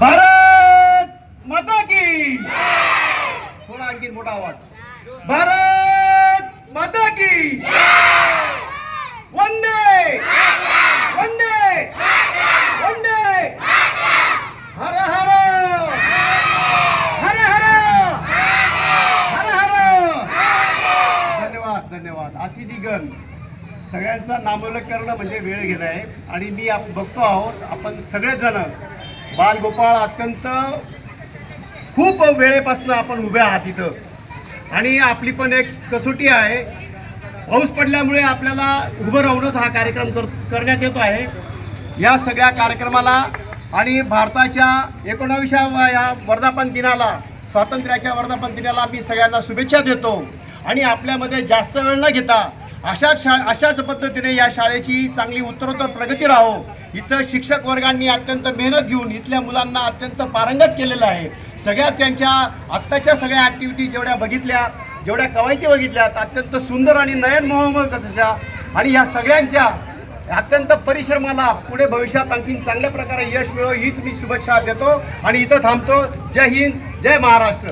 भारत माता की थोडा आणखी मोठा आवाज। भारत माता की वंदे। वंदे। वंदे। हर हर। हर हर। हर हर। धन्यवाद धन्यवाद. अतिथीगण सगळ्यांचा नामोल्लेख करणं म्हणजे वेळ घेणं आहे. आणि मी आप बघतो आहोत आपण सगळेजण बालगोपाळ अत्यंत खूप वेळेपासून आपण उभे आहात इथं. आणि आपली पण एक कसोटी आहे. पाऊस पडल्यामुळे आपल्याला उभं राहूनच हा कार्यक्रम कर करण्यात येतो आहे. या सगळ्या कार्यक्रमाला आणि भारताच्या एकोणाविसाव्या या वर्धापन दिनाला स्वातंत्र्याच्या वर्धापन दिनाला मी सगळ्यांना शुभेच्छा देतो. आणि आपल्यामध्ये जास्त वेळ न घेता अशाच शा अशाच पद्धतीने या शाळेची चांगली उत्तरोत्तर प्रगती राहो. इथं शिक्षक वर्गांनी अत्यंत मेहनत घेऊन इथल्या मुलांना अत्यंत पारंगत केलेलं आहे. सगळ्या त्यांच्या आत्ताच्या सगळ्या ॲक्टिव्हिटी जेवढ्या बघितल्या जेवढ्या कवायती बघितल्यात अत्यंत सुंदर आणि नयन मोहम्मद कथाच्या आणि ह्या सगळ्यांच्या अत्यंत परिश्रमाला पुढे भविष्यात आणखीन चांगल्या प्रकारे यश मिळो हीच मी शुभेच्छा देतो. आणि इथं थांबतो. जय हिंद जय महाराष्ट्र.